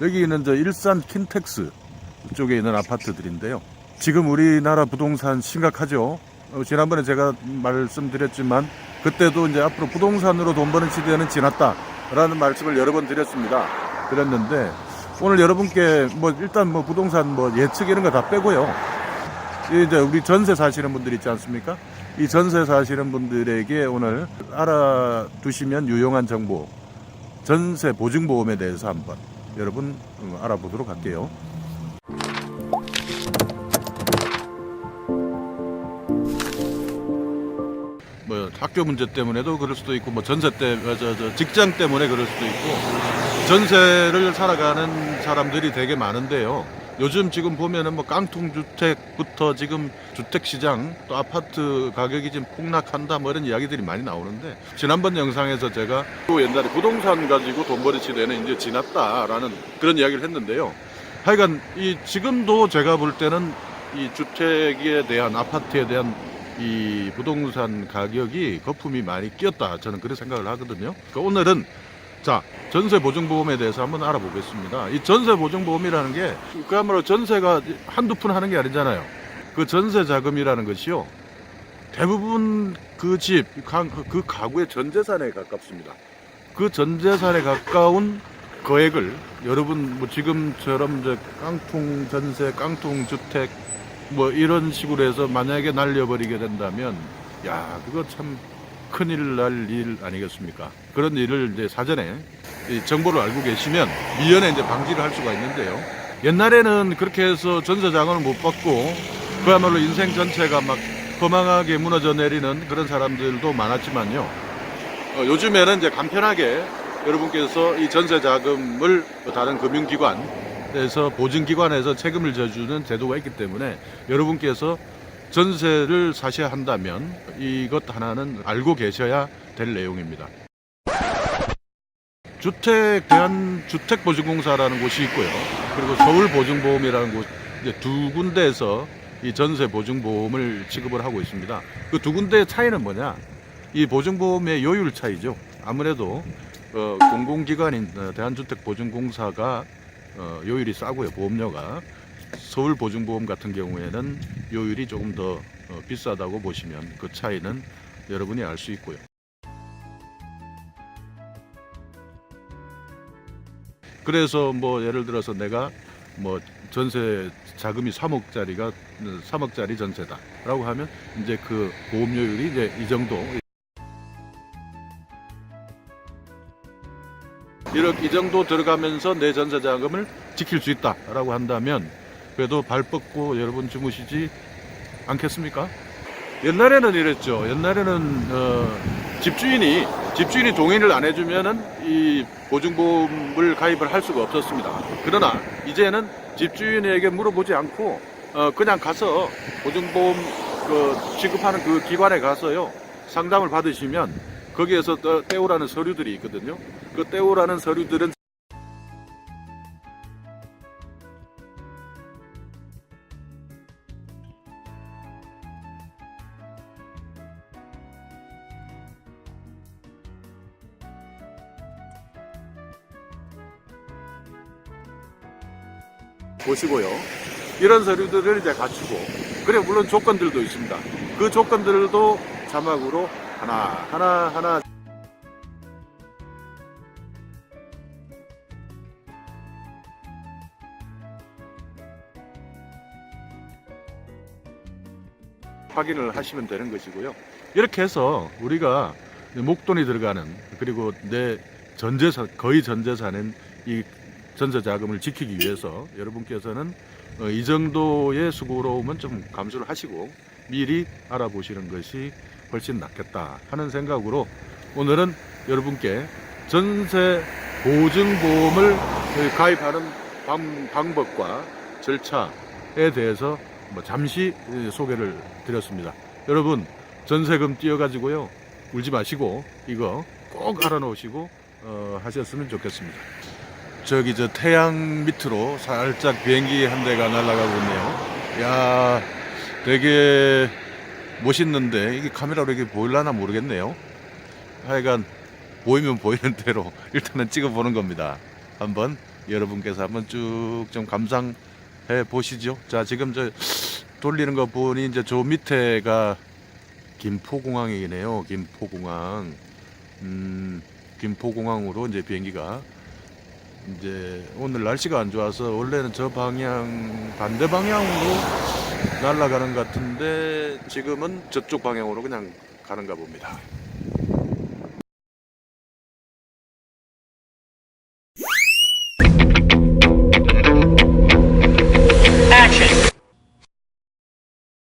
여기는 저 일산 킨텍스 쪽에 있는 아파트들인데요. 지금 우리나라 부동산 심각하죠. 어, 지난번에 제가 말씀드렸지만 그때도 이제 앞으로 부동산으로 돈 버는 시대는 지났다라는 말씀을 여러 번 드렸습니다. 드렸는데 오늘 여러분께 뭐 일단 뭐 부동산 뭐 예측 이런 거 다 빼고요. 이 이제 우리 전세 사시는 분들 있지 않습니까? 이 전세 사시는 분들에게 오늘 알아두시면 유용한 정보, 전세 보증보험에 대해서 한번 여러분 음, 알아보도록 할게요. 뭐 학교 문제 때문에도 그럴 수도 있고 뭐 전세 때, 어, 저, 저 직장 때문에 그럴 수도 있고 전세를 살아가는 사람들이 되게 많은데요. 요즘 지금 보면은 뭐 깡통 주택부터 지금 주택 시장 또 아파트 가격이 지금 폭락한다 뭐 이런 이야기들이 많이 나오는데 지난번 영상에서 제가 또 옛날에 부동산 가지고 돈 버는 시대는 이제 지났다라는 그런 이야기를 했는데요. 하여간 이 지금도 제가 볼 때는 이 주택에 대한 아파트에 대한 이 부동산 가격이 거품이 많이 끼었다 저는 그렇게 생각을 하거든요. 그러니까 오늘은 자 전세 보증보험에 대해서 한번 알아보겠습니다. 이 전세 보증보험이라는 게 그야말로 전세가 한두 푼 하는 게 아니잖아요. 그 전세 자금이라는 것이요 대부분 그 집, 그 가구의 전 재산에 가깝습니다. 그 전 재산에 가까운 거액을 여러분 뭐 지금처럼 이제 깡통 전세, 깡통 주택 뭐 이런 식으로 해서 만약에 날려버리게 된다면 야 그거 참 큰일 날 일 아니겠습니까? 그런 일을 이제 사전에 이 정보를 알고 계시면 미연에 이제 방지를 할 수가 있는데요. 옛날에는 그렇게 해서 전세 자금을 못 받고 그야말로 인생 전체가 막 거망하게 무너져 내리는 그런 사람들도 많았지만요. 어, 요즘에는 이제 간편하게 여러분께서 이 전세 자금을 다른 금융기관에서 보증기관에서 책임을 져주는 제도가 있기 때문에 여러분께서 전세를 사셔야 한다면 이것 하나는 알고 계셔야 될 내용입니다. 주택 대한 주택 보증공사라는 곳이 있고요. 그리고 서울 보증보험이라는 곳 이제 두 군데에서 이 전세 보증보험을 지급을 하고 있습니다. 그 두 군데의 차이는 뭐냐? 이 보증보험의 요율 차이죠. 아무래도 어, 공공기관인 어, 대한주택보증공사가 어, 요율이 싸고요. 보험료가 서울보증보험 같은 경우에는 요율이 조금 더 어, 비싸다고 보시면 그 차이는 여러분이 알 수 있고요. 그래서 뭐 예를 들어서 내가 뭐 전세 자금이 3억짜리가 3억짜리 전세다라고 하면 이제 그 보험료율이 이제 이 정도 이렇게 이 정도 들어가면서 내 전세 자금을 지킬 수 있다라고 한다면 그래도 발 뻗고 여러분 주무시지 않겠습니까? 옛날에는 이랬죠. 옛날에는 어, 집주인이 집주인이 동의를 안 해주면은 이 보증보험을 가입을 할 수가 없었습니다. 그러나 이제는 집주인에게 물어보지 않고 어, 그냥 가서 보증보험 그 지급하는 그 기관에 가서요 상담을 받으시면 거기에서 떼- 떼오라는 서류들이 있거든요. 그 떼오라는 서류들은 보시고요. 이런 서류들을 이제 갖추고, 그래, 물론 조건들도 있습니다. 그 조건들도 자막으로 하나, 하나, 하나. 확인을 하시면 되는 것이고요. 이렇게 해서 우리가 목돈이 들어가는 그리고 내 전재산 거의 전재산인 이 전세 자금을 지키기 위해서 여러분께서는 어, 이 정도의 수고로움은 좀 감수를 하시고 미리 알아보시는 것이 훨씬 낫겠다 하는 생각으로 오늘은 여러분께 전세 보증보험을 가입하는 방, 방법과 절차에 대해서 뭐 잠시 예, 소개를 드렸습니다. 여러분 전세금 띄어가지고요 울지 마시고 이거 꼭 알아놓으시고 어, 하셨으면 좋겠습니다. 저기 저 태양 밑으로 살짝 비행기 한 대가 날아가고 있네요. 야, 되게 멋있는데 이게 카메라로 이게 보일라나 모르겠네요. 하여간 보이면 보이는 대로 일단은 찍어보는 겁니다. 한번 여러분께서 한번 쭉 좀 감상해 보시죠. 자, 지금 저 돌리는 거 보니 이제 저 밑에가 김포공항이네요. 김포공항. 음, 김포공항으로 이제 비행기가 이제 오늘 날씨가 안 좋아서 원래는 저 방향 반대 방향으로 날아가는 것 같은데 지금은 저쪽 방향으로 그냥 가는가 봅니다.